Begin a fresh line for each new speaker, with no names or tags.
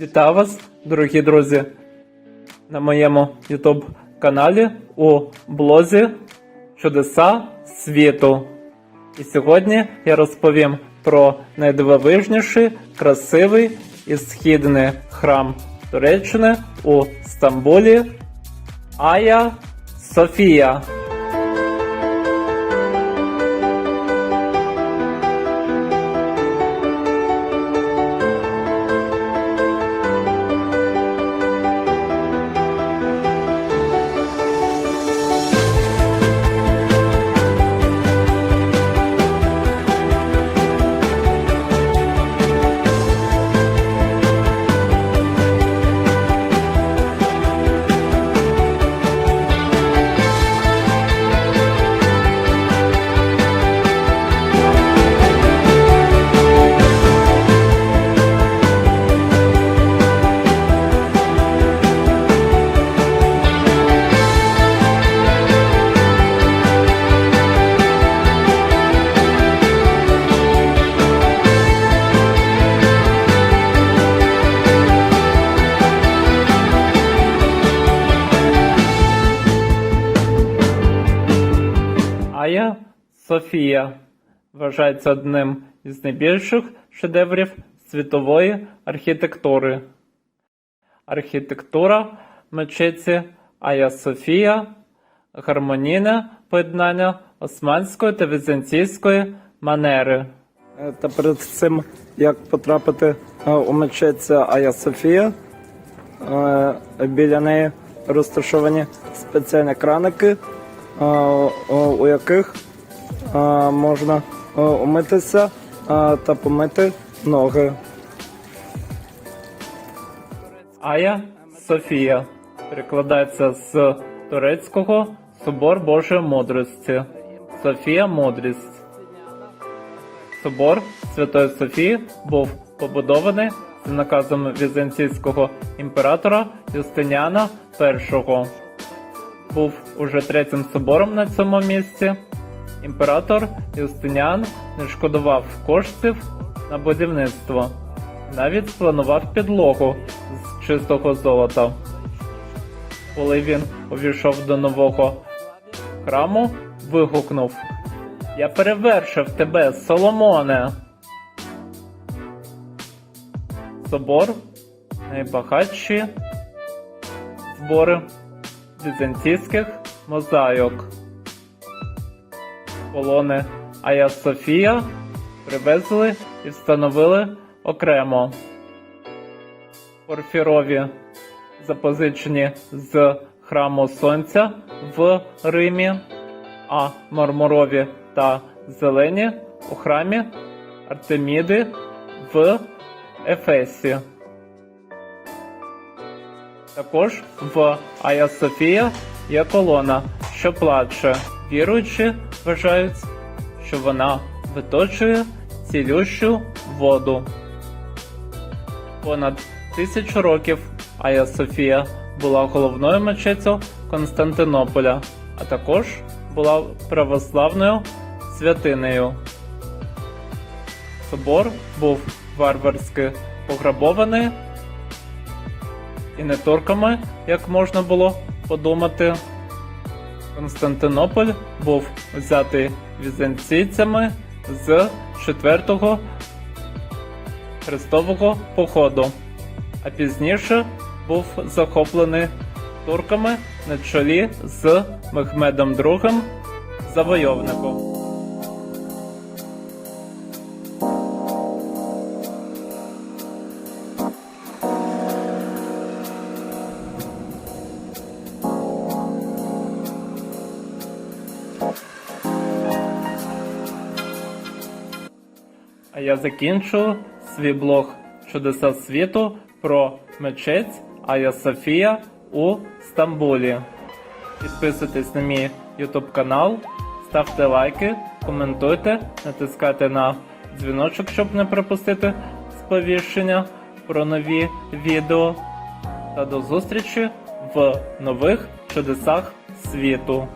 Вітаю вас, дорогі друзі, на моєму YouTube каналі у блозі Чудеса світу. І сьогодні я розповім про найдивовижніший, красивий і східний храм Туреччини у Стамбулі Ая Софія. Ая Софія вважається одним із найбільших шедеврів світової архітектури. Архітектура мечеті Ая Софія гармонійне поєднання османської та візантійської манери.
Е, Та перед цим, як потрапити е, у мечеть Ая Софія, е, біля неї розташовані спеціальні краники, у- яких можна умитися та помити ноги.
Ая Софія перекладається з турецького Собор Божої мудрості. Софія мудрість. Собор Святої Софії був побудований за наказом візантійського імператора Юстиніана І. Був уже третім собором на цьому місці. Імператор Юстиніан не шкодував коштів на будівництво. Навіть спланував підлогу з чистого золота. Коли він увійшов до нового храму, вигукнув Я перевершив тебе, Соломоне. Собор найбагатші збори візантійських мозаїк. Колони Ая Софія привезли і встановили окремо. Порфірові запозичені з храму Сонця в Римі, а мармурові та зелені у храмі Артеміди в Ефесі. Також в Ая Софія є колона, що плаче. Віруючі вважають, що вона виточує цілющу воду. Понад тисячу років Ая Софія була головною мечетю Константинополя, а також була православною святинею. Собор був варварськи пограбований і не турками, як можна було подумати. Константинополь був взятий візантійцями з 4 го хрестового походу, а пізніше був захоплений турками на чолі з Мехмедом II завойовником. А я закінчу свій блог Чудеса світу про мечеть Ая Софія у Стамбулі. Підписуйтесь на мій YouTube канал, ставте лайки, коментуйте, натискайте на дзвіночок, щоб не пропустити сповіщення про нові відео. Та до зустрічі в нових чудесах світу.